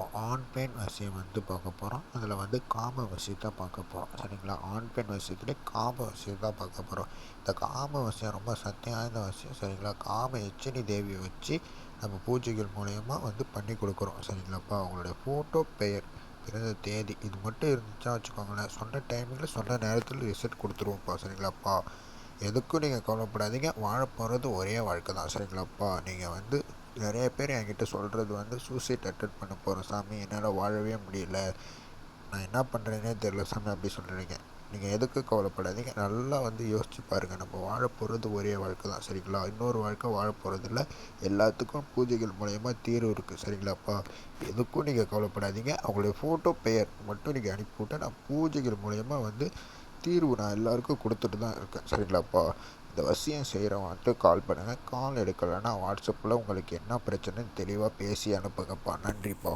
இப்போ ஆண் பெண் வசியம் வந்து பார்க்க போகிறோம் அதில் வந்து காம வசியத்தை பார்க்க போகிறோம் சரிங்களா? ஆண் பெண் வசியத்துலேயே காம வசியம் தான் பார்க்க போகிறோம் இந்த காம வசியம் ரொம்ப சக்தி வசியம் சரிங்களா? காம எச்சினி தேவியை வச்சு நம்ம பூஜைகள் மூலயமா வந்து பண்ணி கொடுக்குறோம். சரிங்களாப்பா அவங்களுடைய ஃபோட்டோ பெயர் பிறந்த தேதி இது மட்டும் இருந்துச்சா வச்சுக்கோங்களேன். சொன்ன டைமிங்கில் சொன்ன நேரத்தில் ரிசல்ட் கொடுத்துருவோம்ப்பா. சரிங்களாப்பா? எதுக்கும் நீங்கள் கவலைப்படாதீங்க. வாழ போகிறது ஒரே வாழ்க்கை தான். சரிங்களாப்பா? நீங்கள் வந்து நிறைய பேர் என்கிட்ட சொல்கிறது வந்து சூசைட் அட்டன் பண்ண போகிறோம் சாமி என்னால் வாழவே முடியல. நான் என்ன பண்ணுறேனே தெரில சாமி அப்படி சொல்கிறீங்க நீங்கள் எதுக்கு கவலைப்படாதீங்க. நல்லா வந்து யோசிச்சு பாருங்கள் நம்ம வாழ போகிறது ஒரே வாழ்க்கை தான் சரிங்களா? இன்னொரு வாழ்க்கை வாழ போகிறதில்ல எல்லாத்துக்கும் பூஜைகள் மூலயமா தீர்வு இருக்குது சரிங்களாப்பா? எதுக்கும் நீங்கள் கவலைப்படாதீங்க. அவங்களுடைய ஃபோட்டோ பெயர் மட்டும் நீங்கள் அனுப்பிவிட்டு நான் பூஜைகள் மூலயமா வந்து தீர்வு நான் எல்லாருக்கும் கொடுத்துட்டு தான் இருக்கேன். சரிங்களாப்பா இந்த வசியம் செய்கிறவன்ட்டு கால் பண்ணுங்கள் கால் எடுக்கலைன்னா வாட்ஸ்அப்பில் உங்களுக்கு என்ன பிரச்சனைன்னு தெளிவாக பேசி அனுப்புங்கப்பா. நன்றிப்பா.